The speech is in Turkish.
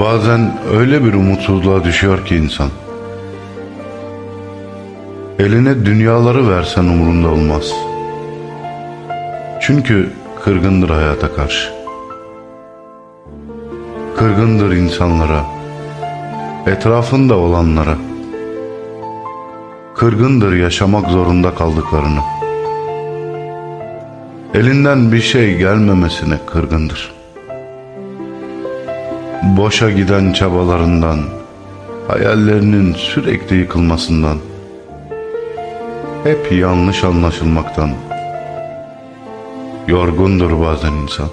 Bazen öyle bir umutsuzluğa düşüyor ki insan. Eline dünyaları versen umurunda olmaz. Çünkü kırgındır hayata karşı. Kırgındır insanlara, etrafında olanlara. Kırgındır yaşamak zorunda kaldıklarını. Elinden bir şey gelmemesine kırgındır. Boşa giden çabalarından, hayallerinin sürekli yıkılmasından, hep yanlış anlaşılmaktan yorgundur bazen insan.